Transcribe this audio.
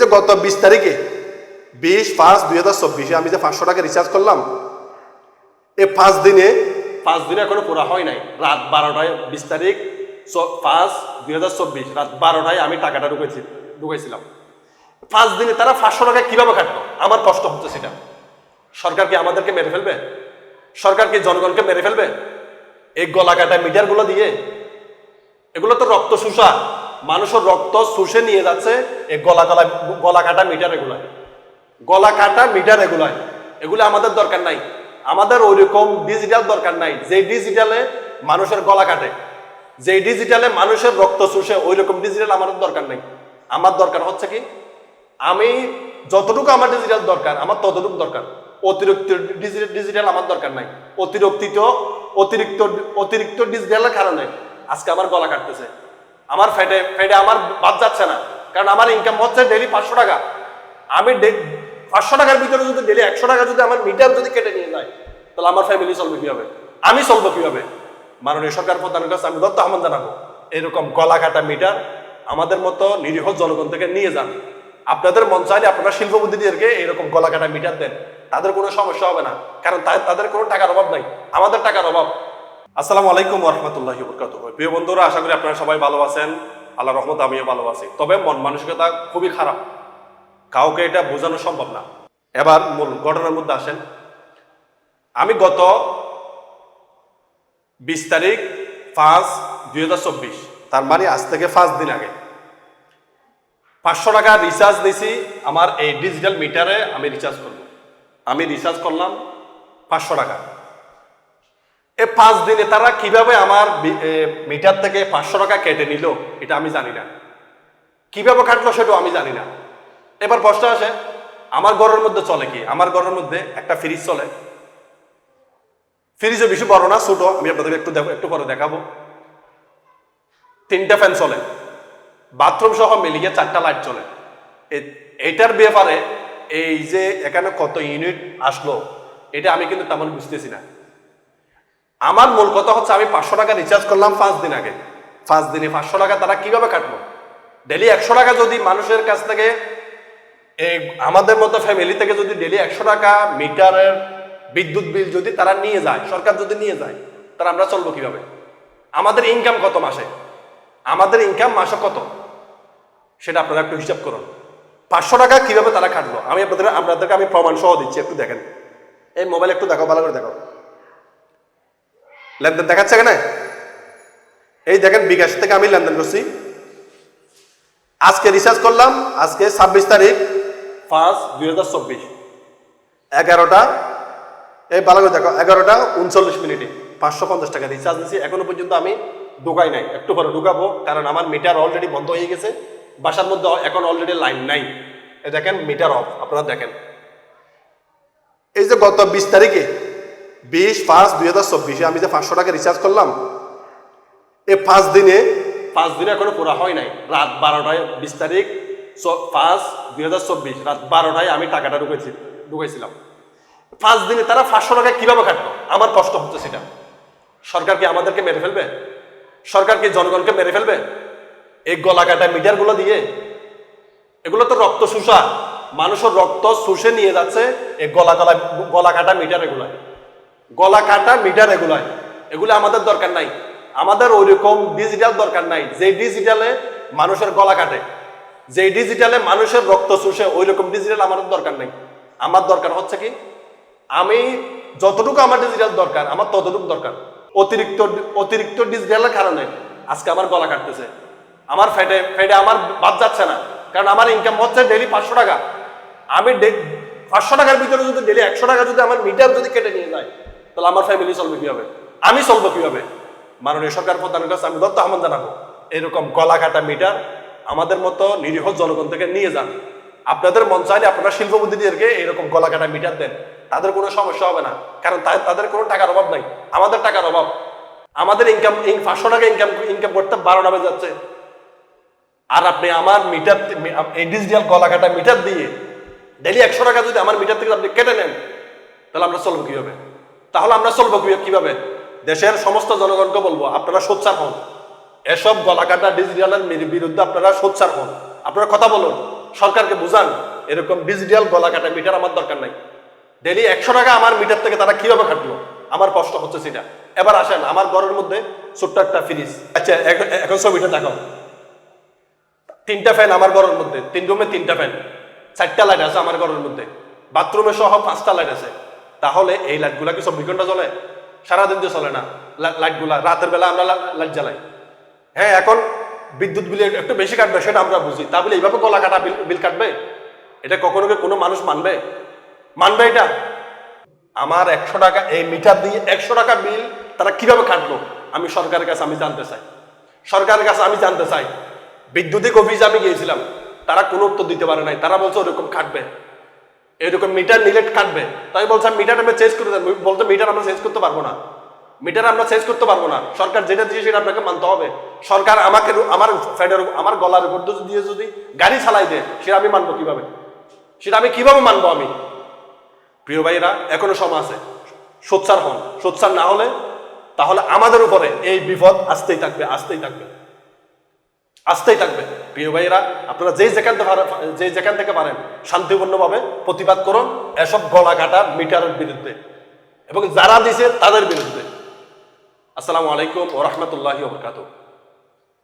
যে গত বিশ তারিখে, বিশ পাঁচ দুই হাজার চব্বিশে আমি যে পাঁচশো টাকা রিচার্জ করলাম এই পাঁচ দিনে পাঁচ দিনে এখনও পুরা হয় নাই। রাত বারোটায় বিশ তারিখ পাঁচ দুই হাজার চব্বিশ, রাত বারোটায় আমি টাকাটা ঢুকেছি, ঢুকেছিলাম। পাঁচ দিনে তারা পাঁচশো টাকা কীভাবে কাটলো আমার কষ্ট হচ্ছে সেটা। সরকার কি আমাদেরকে মেরে ফেলবে? সরকার কি জনগণকে মেরে ফেলবে? এই গলা কাটা মিডিয়ারগুলো দিয়ে, এগুলো তো রক্ত শুষা মানুষের রক্ত শুষে নিয়ে যাচ্ছে, এই গলা গলা গলা কাটা মিটার এগুলায়। গলা কাটা মিটার এগুলায়। এগুলো আমাদের দরকার নাই। আমাদের ওইরকম ডিজিটাল দরকার নাই, যে ডিজিটালে মানুষের গলা কাটে। যে ডিজিটালে মানুষের রক্ত শুষে ওই রকম ডিজিটাল আমাদের দরকার নেই। আমার দরকার হচ্ছে কি, আমি যতটুকু আমার ডিজিটাল দরকার, আমার ততটুকু দরকার। অতিরিক্ত ডিজিটাল ডিজিটাল আমার দরকার নাই। অতিরিক্ত অতিরিক্ত অতিরিক্ত ডিজিটালের কারণে আজকে আমার গলা কাটতেছে। আমার ফেটে ফেটে আমার বাদ যাচ্ছে না। কারণ আমার ইনকাম হচ্ছে ডেলি পাঁচশো টাকা। আমি পাঁচশো টাকার ভিতরে যদি ডেলি একশো টাকা যদি আমার মিটার যদি কেটে নিয়ে যায়, তাহলে আমার ফ্যামিলি চলবে কীভাবে? আমি চলবো কীভাবে? মাননীয় সরকার প্রধানের কাছে আমি দত্ত আহ্বান জানাব, এরকম গলা কাটা মিটার আমাদের মতো নিরীহ জনগণ থেকে নিয়ে যান। আপনাদের মন চাইলে আপনারা শিল্পপতিদেরকে এরকম গলা কাটা মিটার দেন। তাদের কোনো সমস্যা হবে না। কারণ তাদের কোনো টাকার অভাব নাই। আমাদের টাকার অভাব। আসসালামু আলাইকুম রহমতুল্লাহ বরকাত প্রিয় বন্ধুরা, আশা করি আপনারা সবাই ভালো আছেন। আল্লাহ রহমত, আমিও ভালো আছি। তবে মন মানসিকতা খুবই খারাপ। কাউকে এটা বোঝানো সম্ভব না। এবার মূল ঘটনার মধ্যে আসেন। আমি গত বিশ তারিখ পাঁচ দুই চব্বিশ, তার মানে আজ থেকে পাঁচ দিন আগে। পাঁচশো টাকা রিচার্জ দিছি আমার এই ডিজিটাল মিটারে আমি রিচার্জ করব। আমি রিচার্জ করলাম পাঁচশো টাকা। এ পাঁচ দিনে তারা কীভাবে আমার মিটার থেকে পাঁচশো টাকা কেটে নিল, এটা আমি জানি না। কীভাবে কাটলো সেটাও আমি জানি না। এবার প্রশ্ন আসে, আমার ঘরের মধ্যে চলে কি? আমার ঘরের মধ্যে একটা ফ্রিজ চলে। ফ্রিজও বেশি বড় না, ছোট। আমি আপনাদের একটু একটু পরে দেখাবো। তিনটা ফ্যান চলে। বাথরুম সহ মিলিয়ে চারটা লাইট চলে। এ- এইটার ব্যাপারে এই যে এখানে কত ইউনিট আসলো, এটা আমি কিন্তু তেমন বুঝতেছি না। আমার মূল কথা হচ্ছে আমি পাঁচশো টাকা রিচার্জ করলাম পাঁচ দিন আগে। পাঁচ দিনে পাঁচশো টাকা তারা কীভাবে কাটলো ডেলি একশো টাকা যদি মানুষের কাছ থেকে আমাদের মতো ফ্যামিলি থেকে যদি ডেলি একশো টাকা মিটারের বিদ্যুৎ বিল যদি তারা নিয়ে যায়, সরকার যদি নিয়ে যায়, তাহলে আমরা চলবো কীভাবে? আমাদের ইনকাম কত মাসে? আমাদের ইনকাম মাসে কত? সেটা আপনারা একটু হিসাব করুন। পাঁচশো টাকা কীভাবে তারা কাটলো? আমি আপনাদের আপনাদেরকে আমি প্রমাণ সহ দিচ্ছি, একটু দেখেন। এই মোবাইল একটু দেখো, ভালো করে দেখো। লেনদেন দেখাচ্ছে এখানে? এই দেখেন বিকাশ থেকে আমি লেনদেন করছি। আজকে রিচার্জ করলাম আজকে ছাব্বিশ তারিখ। পাঁচ দুই হাজার চব্বিশ। এগারোটা এই ভালো করে দেখো এগারোটা উনচল্লিশ মিনিটে। পাঁচশো পঞ্চাশ টাকা রিচার্জ দিয়েছি এখনও পর্যন্ত আমি ঢুকাই নাই। একটু পরে ঢুকাবো কারণ আমার মিটার অলরেডি বন্ধ হয়ে গেছে। বাসার মধ্যে এখন অলরেডি লাইন নাই। এ দেখেন মিটার অফ আপনারা দেখেন। এই যে গত বিশ তারিখে বিশ পাঁচ দুই হাজার চব্বিশে আমি যে পাঁচশো টাকা রিচার্জ করলাম, এই পাঁচ দিনে পাঁচ দিনে এখনও পুরা হয় নাই। রাত বারোটায় বিশ তারিখ পাঁচ দুই হাজার চব্বিশ, রাত বারোটায় আমি টাকাটা ঢুকেছি, ঢুকেছিলাম। পাঁচ দিনে তারা পাঁচশো টাকা কীভাবে কাটলো আমার কষ্ট হচ্ছে সেটা। সরকার কি আমাদেরকে মেরে ফেলবে? সরকার কি জনগণকে মেরে ফেলবে? এই গলা কাটা মিডিয়ারগুলো দিয়ে? এগুলো তো রক্ত শুষা। মানুষের রক্ত শুষে নিয়ে যাচ্ছে এই গলা গলা গলা কাটা মিটার এগুলায়। গলা কাটা, মিটার এগুলায় এগুলো আমাদের দরকার নাই। আমাদের ওইরকম ডিজিটাল দরকার নাই, যে ডিজিটালে মানুষের গলা কাটে। যে ডিজিটালে মানুষের রক্ত শুষে ওই রকম ডিজিটাল আমাদের দরকার নেই। আমার দরকার হচ্ছে কি, আমি যতটুকু আমার ডিজিটাল দরকার, আমার ততটুকু দরকার। অতিরিক্ত অতিরিক্ত ডিজিটালের কারণে আজকে আমার গলা কাটতেছে। আমার ফেটে ফেটে আমার বাদ যাচ্ছে না। কারণ আমার ইনকাম হচ্ছে ডেলি পাঁচশো টাকা। আমি পাঁচশো টাকার ভিতরে যদি ডেলি একশো টাকা যদি আমার মিটার যদি কেটে নিয়ে যায় তাহলে আমার ফ্যামিলি চলবে কীভাবে? আমি চলবো কীভাবে? মাননীয় সরকার প্রধানের কাছে আমি দত্ত আহ্বান জানাব, এরকম গলা কাটা মিটার আমাদের মতো নিরীহ জনগণ থেকে নিয়ে যান। আপনাদের মন চাইলে আপনারা শিল্পপতিদেরকে এরকম গলা কাটা মিটার দেন, তাদের কোনো সমস্যা হবে না, কারণ তাদের কোনো টাকার অভাব নাই, আমাদের টাকার অভাব। আমাদের ইনকাম পাঁচশো টাকা ইনকাম ইনকাম করতে বারো নামে যাচ্ছে। আর আপনি আমার মিটার এই ডিজিটাল গলা কাটা মিটার দিয়ে ডেলি একশো টাকা যদি আমার মিটার থেকে আপনি কেটে নেন, তাহলে আমরা চলবো কীভাবে? তাহলে আমরা চলবো কীভাবে? দেশের সমস্ত জনগণকে বলব, আপনারা সোচ্চার হন। এসব গলা কাটা ডিজিটালের বিরুদ্ধে আপনারা সোচ্চার হন। আপনারা কথা বলুন, সরকারকে বুঝান, এরকম ডিজিটাল গলা কাটা মিটার আমার দরকার নাই। ডেলি একশো টাকা আমার মিটার থেকে তারা কীভাবে কাটলো? আমার কষ্ট হচ্ছে সেটা। এবার আসেন, আমার ঘরের মধ্যে ছোট্ট একটা ফ্রিজ আচ্ছা এখন- ছবিটা দেখাও। তিনটা ফ্যান আমার ঘরের মধ্যে। তিন রুমে তিনটা ফ্যান চারটা লাইট আছে আমার ঘরের মধ্যে। বাথরুমে সহ পাঁচটা লাইট আছে। তাহলে এই লাইটগুলা কি চব্বিশ ঘণ্টা চলে সারাদিন তো চলে না। লাইটগুলা রাতের বেলা আমরা লাইট জ্বালাই। হ্যাঁ এখন বিদ্যুৎ বিল একটু বেশি কাটবে, সেটা আমরা বুঝি। তা বলে এইভাবে গলা কাটা বিল বিল কাটবে? এটা কখনো কোনো মানুষ মানবে? মানবে এটা? আমার একশো টাকা, এই মিটার দিয়ে একশো টাকা বিল তারা কীভাবে কাটলো? আমি সরকারের কাছে আমি জানতে চাই। সরকারের কাছে আমি জানতে চাই। বিদ্যুতিক অফিসে আমি গিয়েছিলাম। তারা কোনো উত্তর দিতে পারে নাই। তারা বলছে ওরকম কাটবে। এরকম মিটার নিলে কাটবে। তাই বলছে মিটার আমরা চেঞ্জ করে দেন বলতে মিটার আমরা চেঞ্জ করতে পারব না। মিটার আমরা চেঞ্জ করতে পারব না। সরকার যেটা দিয়েছে সেটা আপনাকে মানতে হবে। সরকার আমাকে আমার ফ্যাডের আমার গলার উপর দিয়ে যদি গাড়ি চালাই দেয়, সেটা আমি মানবো কীভাবে? সেটা আমি কীভাবে মানবো আমি? প্রিয় ভাইরা, এখনও সময় আছে। সোচ্চার হন। সোচ্চার না হলে তাহলে আমাদের উপরে এই বিপদ আসতেই থাকবে আসতেই থাকবে। আসতেই থাকবে। প্রিয় ভাইরা আপনারা যেই যেখান থেকে পারেন যে যেখান থেকে পারেন, শান্তিপূর্ণভাবে প্রতিবাদ করুন এসব গলা কাটা মিটারের বিরুদ্ধে এবং যারা দিছে তাদের বিরুদ্ধে। আসসালামু আলাইকুম ও রহমতুল্লাহি